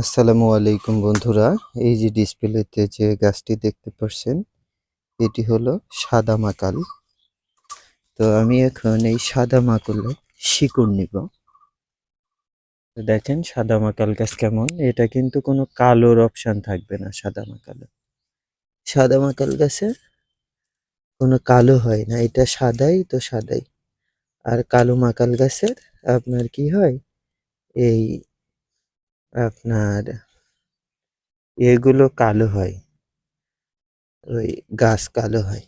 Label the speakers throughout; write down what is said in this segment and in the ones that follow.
Speaker 1: আসসালামু আলাইকুম বন্ধুরা, এই যে ডিসপ্লেতে যে গাছটি দেখতে পাচ্ছেন এটি হলো সাদা মাকাল। তো আমি এখন এই সাদা মাকলে শিকড় নিব। দেখেন সাদা মাকাল গাছ কেমন, এটা কিন্তু কোনো কালোর অপশন থাকবে না সাদা মাকালে। সাদা মাকাল গাছে কোনো কালো হয় না, এটা সাদাই তো সাদাই। আর কালো মাকাল গাছের আপনার কি হয়, এই আপনার এগুলো কালো হয়। ওই গাছ কালো হয়।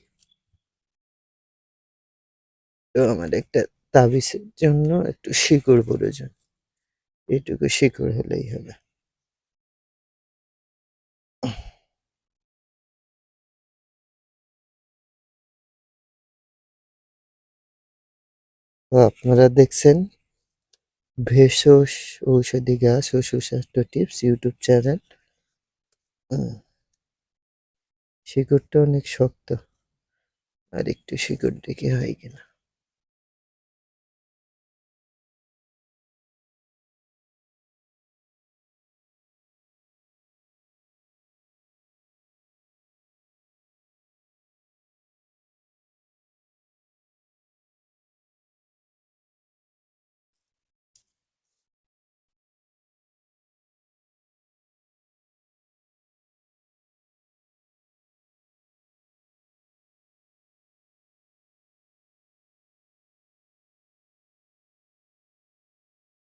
Speaker 1: তো আমার একটা তাবিজের জন্য একটু শিকড় প্রয়োজন। এটুকু শিকড় হলেই হবে। আপনারা দেখছেন ভেষজ ঔষধি গাছ ও সুস্বাস্থ্য টিপস ইউটিউব চ্যানেল। শিকড়টা অনেক শক্ত। আর একটু শিকড় দেখে হয় কিনা?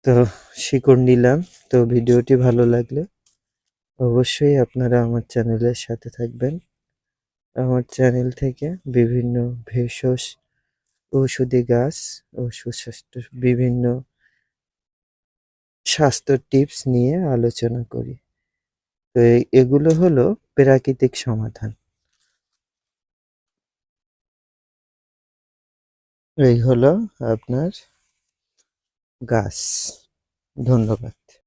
Speaker 1: তো শিকড় নিলাম। তো ভিডিওটি ভালো লাগলে অবশ্যই আপনারা আমার চ্যানেলের সাথে থাকবেন। আমার চ্যানেল থেকে বিভিন্ন ভেষজ, ঔষধি গাছ ও সুস্বাস্থ্য বিভিন্ন স্বাস্থ্য টিপস নিয়ে আলোচনা করি। তো এগুলো হলো প্রাকৃতিক সমাধান। এই হলো আপনার গাছ। ধন্যবাদ।